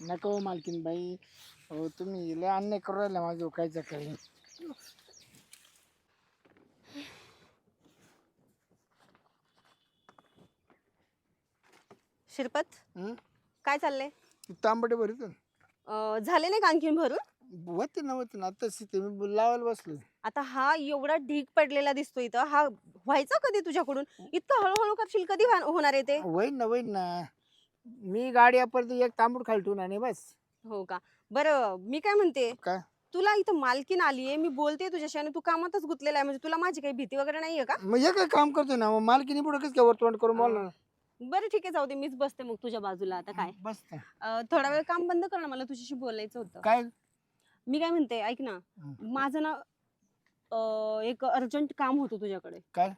नको मालकीन बाई. हो तुम्ही लय अन्याय करू राहिला माझं कायचं काही. शिरपत हं? काय चाललंय? तांबडे भरीत अं, झाले नाही का आणखीन भरून? होते ना होते ना. आता सीते मी लावायला बसलो. आता हा एवढा ढीक पडलेला दिसतो इथं. हा व्हायचा कधी तुझ्याकडून? इतकं हळूहळू करशील कधी व्हा- होणार आहे ते? होईन ना होईन ना. मी गाडी परत एक तांबूड खाली ठेवून आणि बस. हो का? बरं मी काय म्हणते काय? तुला इथं मालकीन आलीये मी बोलते तुझ्याशी आणि तू कामातच गुंतलेला आहे म्हणजे तुला माझी काही भीती वगैरे नाहीये का? मग हे काय काम करतोय ना मग मालकीने पुढे कसं काय वरतोंड करून बोलणार? बरं ठीक आहे जाऊ दे मीच बसते मग तुझ्या बाजूला आता काय. बस ना. अं, थोडा वेळ काम बंद कर ना मला तुझ्याशी बोलायचं होतं. काय? मी काय म्हणते ऐक ना हं. माझं ना अं, एक अर्जंट काम होतं तुझ्याकडे. काय?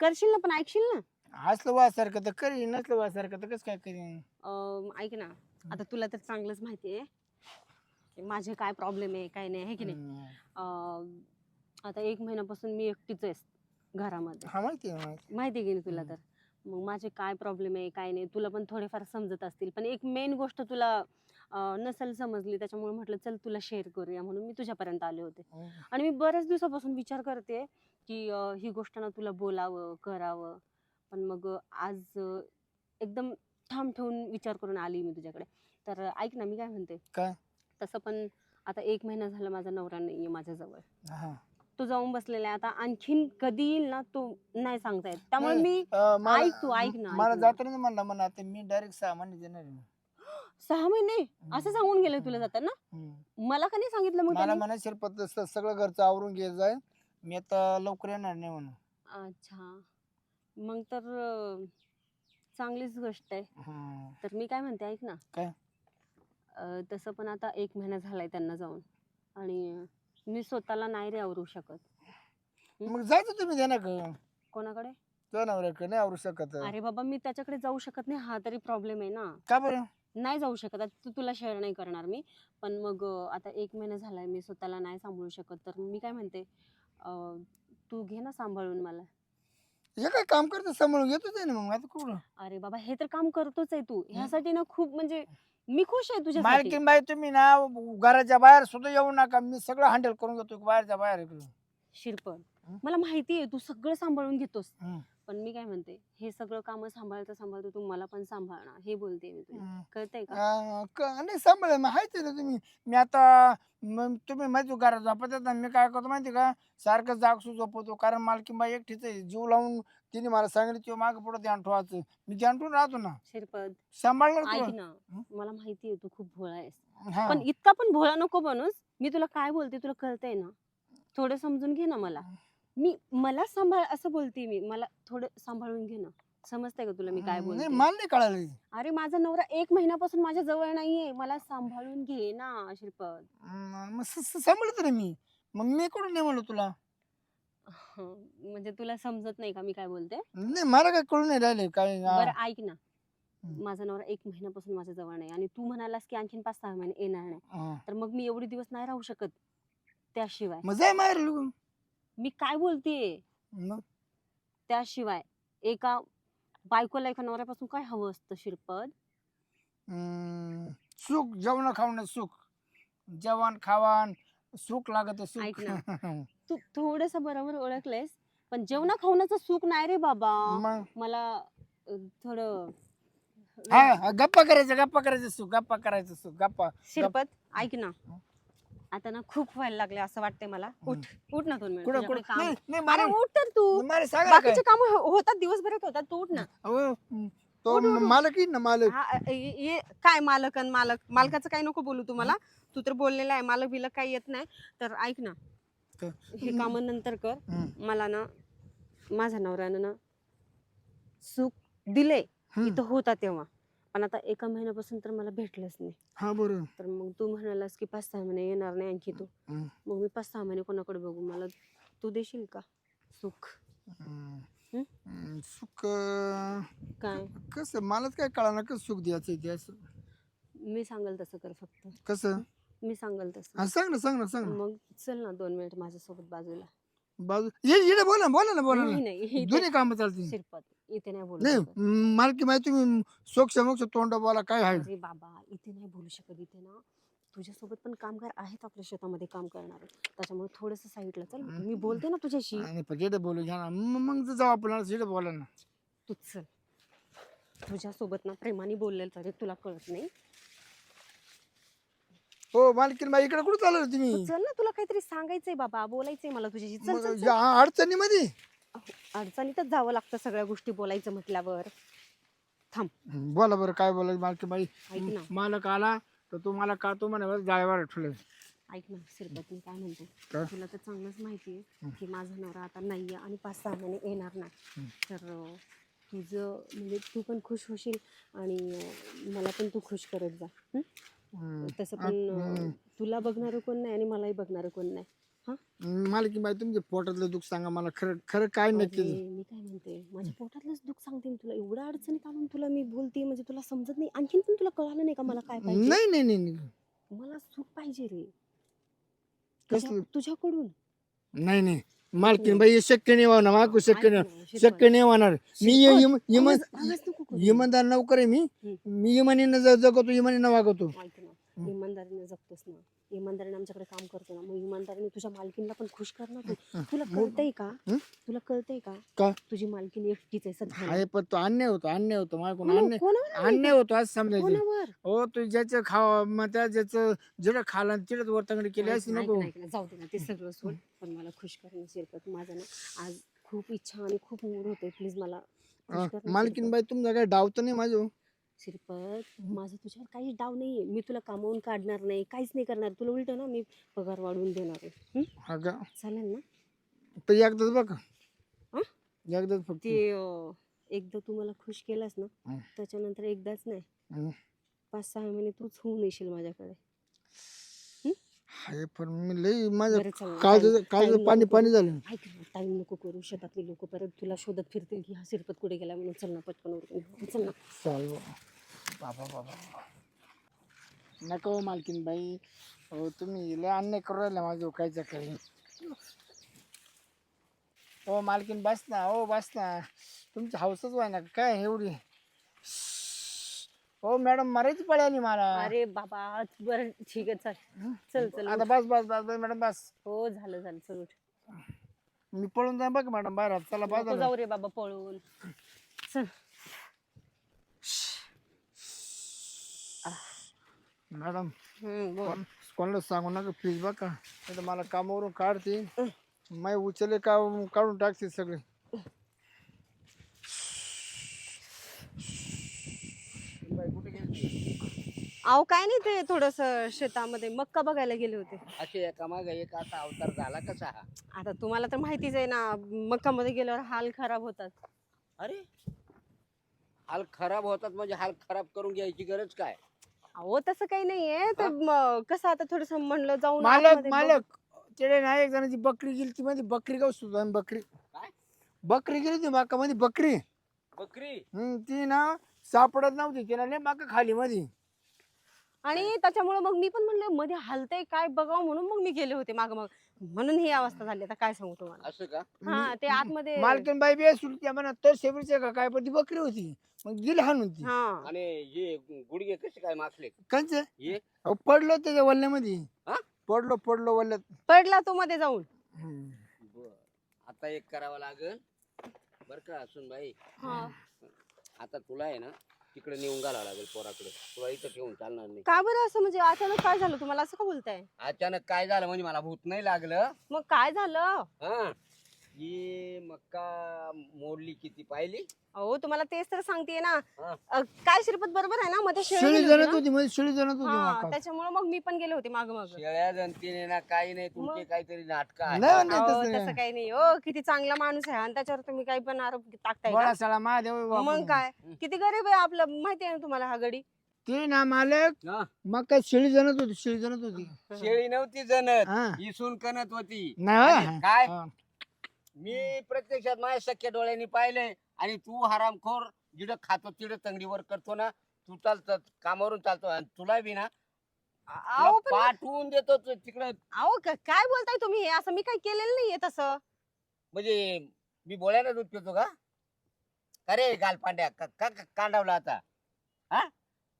करशील ना पण ऐकशील ना? असलं वासारखं तर करीन नसलं वासारखं तर कसं काय करीन? अं, ऐक ना आता तुला तर चांगलंच माहिती आहे. माझे काय प्रॉब्लेम आहे काय नाही आहे की नाही? हम्म. अं, आता एक महिन्यापासून मी एकटीच आहे घरामध्ये. हा माहिती आहे माहिती माहिती आहे की नाही तुला. तर? मग माझे काय प्रॉब्लेम आहे काय नाही तुला पण थोडेफार समजत असतील. पण एक मेन गोष्ट तुला अं, नसेल समजली त्याच्यामुळे म्हटलं चल तुला शेअर करूया म्हणून मी तुझ्यापर्यंत आले होते. हम्म. आणि मी बऱ्याच दिवसापासून विचार करते की अं, ही गोष्ट ना तुला बोलावं करावं. पण मग आज एकदम ठाम ठेवून विचार करून आली मी तुझ्याकडे तर ऐक ना मी काय म्हणते काय? तसं पण आता एक महिना झाला माझा नवरा नाहीये माझ्याजवळ हा. तो जाऊन बसलेला आहे आता आणखीन कधी येईल ना तो नाही सांगता येत त्यामुळे मी अं, मला- ऐक तू, ऐक ना, मला ऐक ना. जाता नाही म्हणला म्हणा आता मी डायरेक्ट सहा महिने देणार आहे. सहा महिने असं सांगून गेले तुला. जाताना हम्म. मला का नाही सांगितलं मग मला त्यांनी? म्हणा शिरपत स- सगळं घरचं आवरून घे जाय मी आता लवकर येणार नाही म्हणून अच्छा मग तर अं, चांगलीच गोष्ट आहे. हम्म. तर मी काय म्हणते ऐक ना. काय? अं, तसं पण आता एक महिना झालाय त्यांना जाऊन. आणि अं, मी स्वतःला नाही रे आवरू शकत. मग जायचं तुम्ही द्या ना कोणाकडे? जनावराकडे नाही आवरू शकत. अरे बाबा मी त्याच्याकडे जाऊ शकत नाही. हा तरी प्रॉब्लेम आहे ना. का बरं? नाही जाऊ शकत. आता तू तुला शेअर नाही करणार मी. पण मग अं, आता एक महिना झालाय मी स्वतःला नाही सांभाळू शकत. तर मी काय म्हणते अं, तू घे ना सांभाळून मला. हे काय काम करतो सांभाळून? घेतोच आहे ना मग आता कुठं? अरे बाबा हे तर काम करतोच आहे तू. ह्यासाठी ना खूप म्हणजे मी खुश आहे तुझ्यासाठी. मालकीन बाई तुम्ही ना घराच्या बाहेर सुद्धा येऊ नका. मी सगळं हँडल करून घेतो बाहेरच्या बाहेर. शिरपण? मला माहिती आहे तू सगळं सांभाळून घेतोस. हं. पण मी काय म्हणते हे सगळं काम सांभाळता सांभाळता तू मला पण सांभाळणार हे बोलते मी तुला. कळतंय का? अं, क- नाही सांभाळ हायच ना तुम्ही. मी आता तुम्ही माहिती घरात झोपत येत ना मी काय करतो माहिती का? सारखं जागसू झोपवतो कारण मालकीन बाई एकटीच आहे. जीव लावून तिने मला सांगितलं किंवा मागं पुढे ध्यान ठेवायचं. मी ध्यान ठेवून राहतो ना. शिरपद सांभाळणार ऐक ना हं? मला माहिती आहे तू खूप भोळा आहेस. हा. पण इतका पण भोळा नको बनूस मी तुला काय बोलते तुला कळतंय ना? थोडं समजून घे ना मला. मी मला सांभाळ असं बोलते मी मला थोडं सांभाळून घे ना. समजतंय का तुला मी काय नाही बोलते? मला नाही कळालं. अरे माझा नवरा एक महिन्यापासून माझ्या जवळ नाहीये. मला सांभाळून घे ना श्रीपद मग स- स- सांभाळतो ना मी. मग मी कुठून नाही म्हणलो तुला? म्हणजे तुला समजत नाही का मी काय बोलते? नाही मला काय कळून नाही राहिले काय हा. बरं ऐक ना. माझा नवरा एक महिन्यापासून माझ्या जवळ नाही आणि तू म्हणालास की आणखीन पाच सहा महिने येणार नाही. हा. तर मग मी एवढे दिवस नाही राहू शकत त्याशिवाय. मग जाय माहेर लगून मी काय बोलतेय? मग? त्याशिवाय एका बायकोला एका नवऱ्यापासून काय हवं असतं शिरपद सुख जेवण खावणं सुख. जेवण खावान सुख लागत सुख. ऐक तू थोडस बरोबर ओळखलंयस पण जेवणा खावण्याचं सुख नाही रे बाबा. मग? मला अ, थोडं हा हा, गप्पा करायचं गप्पा करायचं सुख गप्पा करायचं सुख गप्पा. शिरपत ऐक ना. आता ना खूप व्हायला लागले असं वाटतंय मला. उठ उठ ना दोन मिनिट कुठं तुझ्याकडे कुठं? काम. नाही नाही अरे मला उठ तर तू. मला सांगा ना काय? बाकीचे काम होतात दिवसभरात होतात तू उठ ना. अहो, हं, तो उठ, उठ, उठ. मालक येईन ना मालक. हा, अ, ये- ये- काय मालक अन मालक? मालकाचं काही नको बोलू तुम्हाला. तू तर बोललेला आहे मालक बिलक काही येत नाही. तर ऐक ना. क- हे काम नंतर कर. हं, मला ना माझ्या नवऱ्यानं ना सुख दिले हं. इथं होता तेव्हा. पण आता एका महिन्यापासून तर मला भेटलंच नाही. हा बरं. तर मग तू म्हणालास की पाच सहा महिने येणार नाही आणखी तू. हं, मग मी पाच सहा महिने कोणाकडे बघू? मला तू देशील का? सुख. हं. हं? हं, सुख अं, काय? कसं मलाच काय कळा ना कसं सुख द्यायचं ते असं? मी सांगल तसं कर फक्त. कसं? मी सांगल तसं. हा सांग ना सांग ना सांग ना. मग चल ना दोन मिनिट माझ्यासोबत बाजूला. बाजू ये इकडे बोला बोला ना बोला नाही ना. नाही इथे- दोन्ही कामं चालतील शिरपत इथे नाही बोलू नाही शकत. मालकी माहिती तुम्ही सोक्ष मोक्ष तोंड बोला काय आहे? अरे बाबा इथे नाही बोलू शकत इथे ना. तुझ्यासोबत पण कामगार आहेत आपल्या शेतामध्ये काम करणारे. त्याच्यामुळे थोडस साईडला चल मी बोलते ना तुझ्याशी. आणि बोलू घ्या ना. म- मग जाऊ आपण इकडे बोला ना. तू चल. तुझ्यासोबत ना प्रेमाने बोललेलं तरी तुला कळत नाही. हो मालकीन बाई इकडे कुठे चालू तुम्ही? तू चल ना तुला काहीतरी सांगायचंय बाबा बोलायचंय मला तुझ्याशी. चल मग चल, चल. या अडचणीमध्ये अडचणीतच जावं लागतं सगळ्या गोष्टी बोलायचं म्हटल्यावर. थांब. बोला बरं काय बोला मालकी बाई? ऐक ना. मालक आला तर तुम्हाला का तो म्हणे जायवर ठेवलं. ऐक ना शिरपत मी काय म्हणते? काय? तुला तर चांगलंच माहिती आहे की माझा नवरा आता नाहीये आणि पाच सहा महिने येणार नाही. तर अं, तुझं म्हणजे तू पण खुश होशील आणि अं, मला पण तू खुश करत जा. हं? तसं पण तुला बघणारं कोण नाही आणि मलाही बघणारं कोण नाही. हा? मालकी बाई तुमच्या पोटातलं दुःख सांगा मला. खरं खरं काय नक्की अरे, मी काय म्हणते? माझ्या पोटातलंच दुःख सांगते मी तुला. एवढ्या अडचणीत आणून तुला मी बोलते म्हणजे तुला समजत नाही. आणखीन पण तुला कळालं नाही का मला काय पाहिजे? नाही नाही नाही नाही. मला सुख पाहिजे रे. कसलं? तुझ्या- तुझ्याकडून. नाही नाही. मालकीन बाई हे शक्य नाही होणार मागू शक्य नाही. शक्य नाही होणार मी इम- इम- आवाज- आवाज नको करू. इमानदार नोकर आहे मी. मी इमानीनं ज- जगतो इमानीनं वागवतो ऐक ना इमानदारीने जगतोस ना इमानदारीने आमच्याकडे काम करतो ना. मग इमानदारीने तुझ्या मालकीनला पण खुश कर ना तू. तुला कळतंय का? तुला कळतंय का? का? तुझी मालकीन एकटीच आहे सध्या. आहे पण तो अन्याय होतो अन्याय होतो. माझ्याकडून अन्याय कोणावर अन्याय होतो? आज समजायचं. कोणावर? हो तू ज्याचं खावा मग त्या ज्याचं जिडं खाला तिडच वरतांगडी केली अशी नको. ना, ऐक ना, जाऊ दे ना ते सगळं सोड. पण मला खुश कर ना शिरपत माझं ना आज खूप इच्छा आणि खूप मूड होते प्लीज मला खुश कर ना, मालकीन. बाई तुमचा काय डाव तर नाही माझं शिरपत माझं तुझ्यावर काहीच डाव नाहीये. मी तुला कामावून काढणार नाही काहीच नाही करणार. तुला उलट ना मी पगार वाढवून देणार आहे. हं? हा का चालेल ना? तर एकदाच बघा. हं? एकदाच फक्त. ते अं, एकदा तू मला खुश केलास ना हं. त्याच्यानंतर एकदाच नाही. हं. पाच सहा महिने तूच होऊन येशील माझ्याकडे. हाय पण मी लई माझं बरं चल ना, काळज time- काळज time पाणी नको पाणी. झालं. ऐक ना टाइम नको करू. शेतातली लोक परत तुला शोधत फिरतील की हा शिरपत कुठे गेला म्हणून चल ना पटकन उरकून घेऊ. चल ना. चाल नको मालकीन बाई. हो तुम्ही लय अन्याय करू राहिला माझं काय काही हो मालकीन बस ना हो बस ना. तुमची हौसच व्हाय ना काय एवढी? हो मॅडम मारायची पळ्यानी मला. अरे बाबा बरं ठीक आहे चल. चल चल आता बस बस बस बस मॅडम बस. हो झालं झालं चल उठ. मी पळून जाईन बघ मॅडम बाहेर. चला बस नको झालं. जाऊ रे बाबा पळून. चल. मॅडम बोल. कोण- कोणाला सांगू नका प्लीज बघा. नाही तर मला कामावरून काढते माय उचले का काढून टाकते सगळे. अहो काय नाही ते थोडस शेतामध्ये मक्का बघायला गेले होते. असे एक असा अवतार झाला कसा? हा आता तुम्हाला तर माहितीच आहे ना मक्कामध्ये गेल्यावर हाल खराब होतात. अरे? हाल खराब होतात म्हणजे हाल खराब करून घ्यायची गरज काय? अहो तसं काही नाहीये. तर म- कसं आता थोडस म्हणलं जाऊन मालक आतमध्ये बघ- मालक तिकडे नाही एक जणांची बकरी गेली ती मध्ये बकरी गाव सुद्धा बकरी काय? बकरी गेली ती माका मध्ये बकरी. बकरी? हम्म, ती ना सापडत नव्हती तिला लय माका खाली मध्ये आणि त्याच्यामुळे मग मी पण म्हणलं मध्ये हलतंय काय बघावं? म्हणून मग मी गेले होते माग मग. म्हणून ही अवस्था झाली. आता काय सांगू तुम्हाला? असं का? हा ते आतमध्ये मालकीन बाई बी सुलती म्हणा तर शेवटचे का? काय पण ती बकरी होती. मग गेली हाणून ती. हा. आणि हे गुडघे कसे काय माखले कंच? हे? अहो, पडलो त्याच्या वल्ल्यामध्ये. हा? पडलो पडलो वल्ल्यात. पडला तो मध्ये जाऊन. हम्म. बर. आता एक करावं लागल. बर का असून बाई हा. आता तुला आहे ना तिकडे नेऊन घालावं लागेल पोराकडे. तुला इथं ठेवून चालणार नाही. का बरं असं? म्हणजे अचानक काय झालं? तुम्हाला असं का बोलताय? अचानक काय झालं? म्हणजे मला भूत नाही लागलं. मग काय झालं? हा. ही मक्का मोडली किती पाहिली अहो तुम्हाला तेच तर सांगतेय ना हा. अ, काय श्रीपत बरोबर आहे ना मध्ये शेळी होती जणत शिळी जणत होती हा माका. त्याच्यामुळे मग मी पण गेले होते माग माग शेळ्या जनतेने ना काही नाही तुमचे? काहीतरी नाटक आहे नाही तसं. काही नाही हो किती चांगला माणूस आहे आणि त्याच्यावर तुम्ही काही पण आरोप टाकताय का? महादेव मग. काय किती गरीब आहे आपलं माहिती आहे ना तुम्हाला हा गडी ते ना मालक हा. मग काय शिळी जणत होती शिळी जणत होती शेळी नव्हती जनत हा. ही होती नाही हा. काय हा. मी प्रत्यक्षात माझ्या सख्या डोळ्यांनी पाहिलंय आणि तू हरामखोर जिडं खातो तिडं तंगडीवर करतो ना तू चालत कामावरून चालतो आणि तुला बी ना अहो पण पाठवून देतो तू तिकडं. अहो क- काय बोलताय तुम्ही? हे असं मी काही केलेलं नाहीये तसं. म्हणजे मी बोलायला दूध पितो का? अरे गालपांड्या का का- का- कांडावला आता. हा?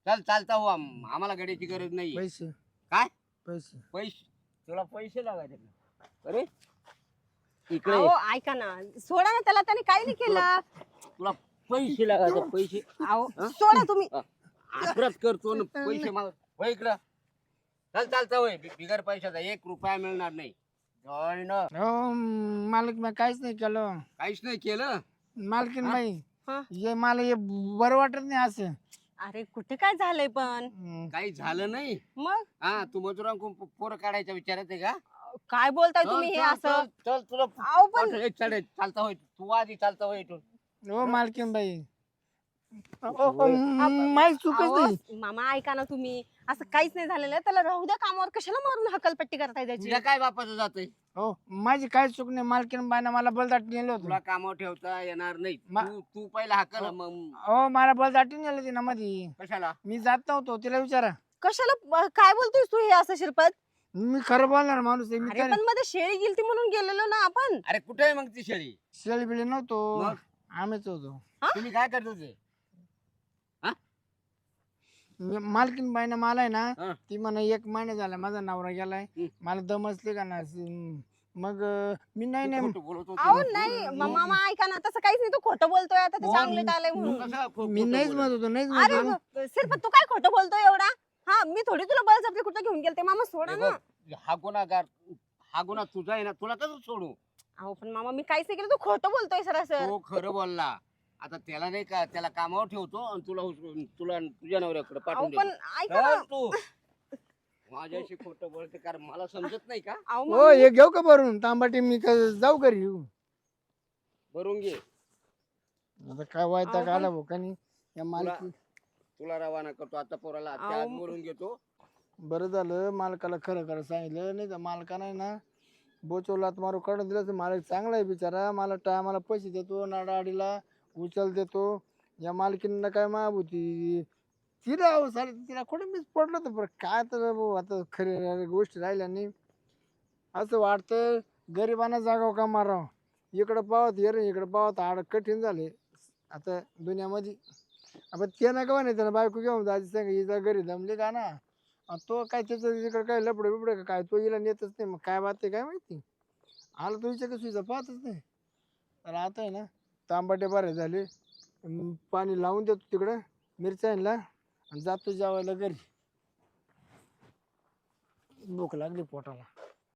चल चालता हो आम- आम्हाला गाडीची गरज नाही पैसे. काय? पैसे. पैसे. तुला पैसे लागायचे का? अरे इकडे अहो ऐका ना. सोडा ना त्याला त्याने काही नाही केलं. तुला पैसे लागायचे पैसे. अहो? सोडा तुम्ही. अपराध करतो ना पैसे माग. इकडं. चल चालता बि- बिगर पैशाचा एक रुपया मिळणार नाही. ना. हो मालक मी काहीच नाही केलं. काहीच नाही केलं? मालकीन? बाई हा? हे मला हे बरं वाटत नाही असं. अरे कुठे काय झालंय पण? हम्म. काही झालं नाही? मग? हा तू मजुरांकडून पोरं काढायच्या विचारात आहे का? काय बोलताय तुम्ही हे असं? चल, चल तुला अहो पण ए, चल रे, चालता होय तू आधी चालता होय इथून. हो मालकीन बाई. चुकच अहो, नाही. मामा ऐका ना तुम्ही. असं काहीच नाही झालेलं. त्याला राहू द्या कामावर. कशाला मारून हकलपट्टी करताय त्याची? काय बापाचं जातंय? हो माझी काय चूक नाही. मालकीन बाईनं मला बलदाट नेलं तुला होतं कामावर ठेवता येणार नाही. मा- तू तू पहिला हाकल हो. मग. हो मला बलदाटी नेलं तिनं मध्ये कशाला? मी जात नव्हतो. तिला विचारा. कशाला ब- काय बोलतोयस तू हे असं शिरपत? मी खरं बोलणार माणूस आहे मी अरे काय पण मध्ये शेळी गेलती म्हणून गेलेलो ना आपण अरे कुठे आहे मग ती शेळी शेळी बिळी नव्हतो मग? आम्हीच होतो तुम्ही काय करत होते मी- मालकीन बाईनं मला आहे हा. ना ती म्हणा एक महिना झाला माझा नवरा गेलाय हम्म. मला दमसले का ना मग अं, मी नाही नाही खोटं बोलत होती अहो ना. नाही म- मामा ऐका ना तसं काहीच नाही तू खोटं बोलतोय आता ते. चांगले आलंय म्हणून खो- मी खोटं नाहीच बोलत? म्हणत होतो नाहीच अरे म्हणत होतो. ब- शिरपत तू काय खोटं बोलतोय एवढा हा मी थोडी तुला बळजबरी कुठं घेऊन गेलते? मामा सोडा हे ना. बघ, हा गुन्हागार हा गुन्हा तुझा आहे ना तुला कसं सोडू? अहो पण मामा मी काहीच नाही केलं. तू खोटं बोलतोय सरासर. तो खरं बोलला. आता त्याला नाही का त्याला कामावर ठेवतो आणि तुला तुला तुझ्या नवऱ्याकडे अहो पाठवून पण देतो. ऐका ना. चल तू. माझ्याशी खोटं बोलते कारण मला समजत नाही का? अहो हो मामा, हे घेऊ का भरून? तांबाटी मी का जाऊ घरी भरून घे. आता काय वायता अहो, आला भाऊ का नाही या मालकी तुला रवाना करतो. आता पोराला अहो, त्या आत भरून घेतो. बरं झालं मालकाला खरं खरं सांगितलं. नाही तर मालकानं ना बोचवलात मारू काढून दिलं. तर मालक चांगला आहे बिचारा. मला टायमाला पैसे देतो नाडाआडीला उचल देतो. या मालकीनं काय माग होती तिला अहो सारे तिला कुठे मीच पडलो तर बरं. काय तर भाऊ आता खरे गोष्टी राहिल्या नाही. असं वाटतं गरिबांना जागाव का मारावं? इकडं पावत ये रे इकडं पावत. आड कठीण झाले. आता दुनियामध्ये आपण ते नका म्हणायचं त्याला बायको घेऊन जायची सांग हिचा घरी दमले का ना? आणि तो काय त्याचं तिकडे काय लपडे बिपडे का काय? तो हिला नेतच नाही मग काय बात आहे काय माहिती? आला तो हिच्या कसं पाहतच नाही. तर आता आहे ना तांबाटे बरे झाले. पाणी लावून देतो तिकडं मिरच्यांना आणि जातो जेवायला घरी. भूक लागली पोटाला.